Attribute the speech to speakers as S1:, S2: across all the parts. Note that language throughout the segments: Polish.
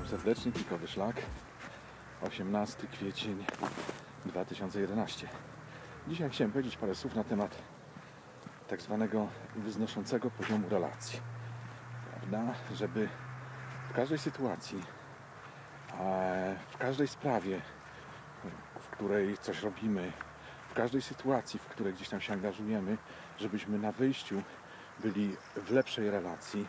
S1: serdecznie, Pikowy Szlak. 18 kwiecień 2011. Dzisiaj chciałem powiedzieć parę słów na temat tak zwanego wznoszącego poziomu relacji. Prawda? Żeby w każdej sytuacji, w każdej sprawie, w której coś robimy, w każdej sytuacji, w której gdzieś tam się angażujemy, żebyśmy na wyjściu byli w lepszej relacji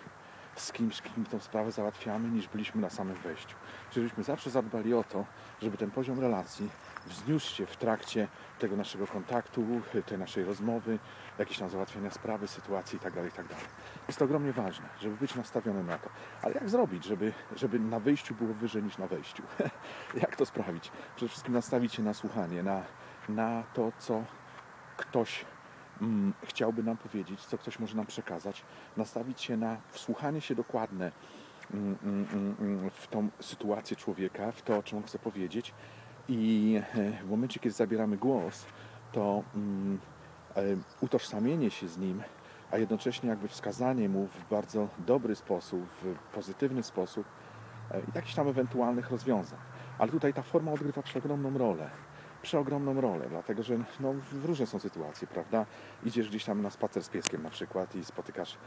S1: z kimś, z kim tą sprawę załatwiamy, niż byliśmy na samym wejściu. Żebyśmy zawsze zadbali o to, żeby ten poziom relacji wzniósł się w trakcie tego naszego kontaktu, tej naszej rozmowy, jakieś tam załatwiania sprawy, sytuacji itd. itd. Jest to ogromnie ważne, żeby być nastawionym na to. Ale jak zrobić, żeby, żeby na wyjściu było wyżej niż na wejściu? jak to sprawić? Przede wszystkim nastawić się na słuchanie, na, na to, co ktoś chciałby nam powiedzieć, co ktoś może nam przekazać, nastawić się na wsłuchanie się dokładne mm, mm, mm, mm, w tą sytuację człowieka, w to, o czym on chce powiedzieć i e, w momencie, kiedy zabieramy głos, to mm, e, utożsamienie się z nim, a jednocześnie jakby wskazanie mu w bardzo dobry sposób, w pozytywny sposób e, jakichś tam ewentualnych rozwiązań. Ale tutaj ta forma odgrywa przeogromną rolę przeogromną rolę, dlatego że no, różne są sytuacje, prawda? Idziesz gdzieś tam na spacer z pieskiem na przykład i spotykasz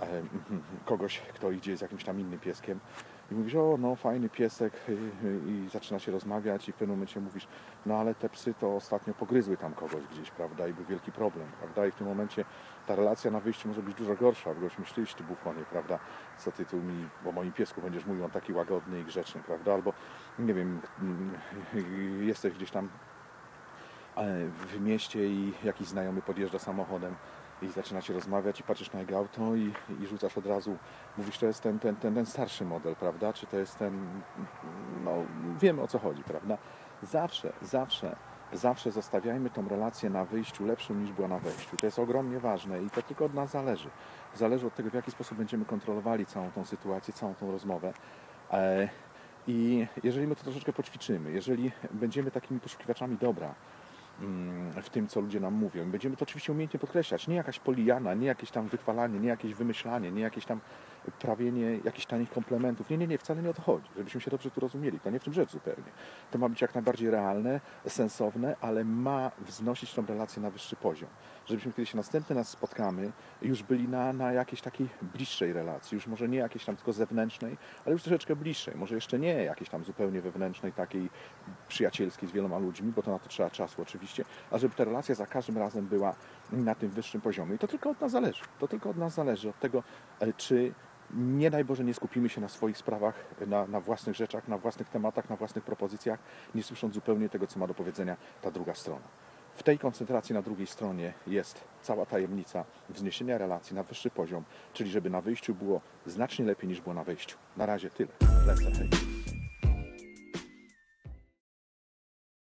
S1: e, kogoś, kto idzie z jakimś tam innym pieskiem i mówisz, o no fajny piesek y, y, i zaczyna się rozmawiać i w pewnym momencie mówisz, no ale te psy to ostatnio pogryzły tam kogoś gdzieś, prawda? I był wielki problem, prawda? I w tym momencie ta relacja na wyjściu może być dużo gorsza, bo już myślisz, ty prawda? Co ty tu mi, o moim piesku będziesz mówił, on taki łagodny i grzeczny, prawda? Albo, nie wiem, jesteś gdzieś tam w mieście i jakiś znajomy podjeżdża samochodem i zaczynacie rozmawiać i patrzysz na jego auto i, i rzucasz od razu, mówisz, to jest ten, ten, ten, ten starszy model, prawda? Czy to jest ten, no wiemy o co chodzi, prawda? Zawsze, zawsze, zawsze zostawiajmy tą relację na wyjściu lepszą niż była na wejściu. To jest ogromnie ważne i to tylko od nas zależy. Zależy od tego, w jaki sposób będziemy kontrolowali całą tą sytuację, całą tą rozmowę. E, I jeżeli my to troszeczkę poćwiczymy, jeżeli będziemy takimi poszukiwaczami dobra, w tym, co ludzie nam mówią. Będziemy to oczywiście umiejętnie podkreślać. Nie jakaś polijana, nie jakieś tam wychwalanie, nie jakieś wymyślanie, nie jakieś tam prawienie jakichś tanich komplementów. Nie, nie, nie, wcale nie o to chodzi, żebyśmy się dobrze tu rozumieli. To nie w tym rzecz zupełnie. To ma być jak najbardziej realne, sensowne, ale ma wznosić tą relację na wyższy poziom. Żebyśmy, kiedy się następny raz spotkamy, już byli na, na jakiejś takiej bliższej relacji. Już może nie jakiejś tam tylko zewnętrznej, ale już troszeczkę bliższej. Może jeszcze nie jakiejś tam zupełnie wewnętrznej, takiej przyjacielskiej z wieloma ludźmi, bo to na to trzeba czasu oczywiście, a żeby ta relacja za każdym razem była na tym wyższym poziomie. I to tylko od nas zależy. To tylko od nas zależy, od tego, e, czy nie daj Boże nie skupimy się na swoich sprawach, na, na, własnych rzeczach, na własnych tematach, na własnych propozycjach, nie słysząc zupełnie tego, co ma do powiedzenia ta druga strona. W tej koncentracji na drugiej stronie jest cała tajemnica wzniesienia relacji na wyższy poziom, czyli żeby na wyjściu było znacznie lepiej niż było na wejściu. Na razie tyle. Lecę, hej.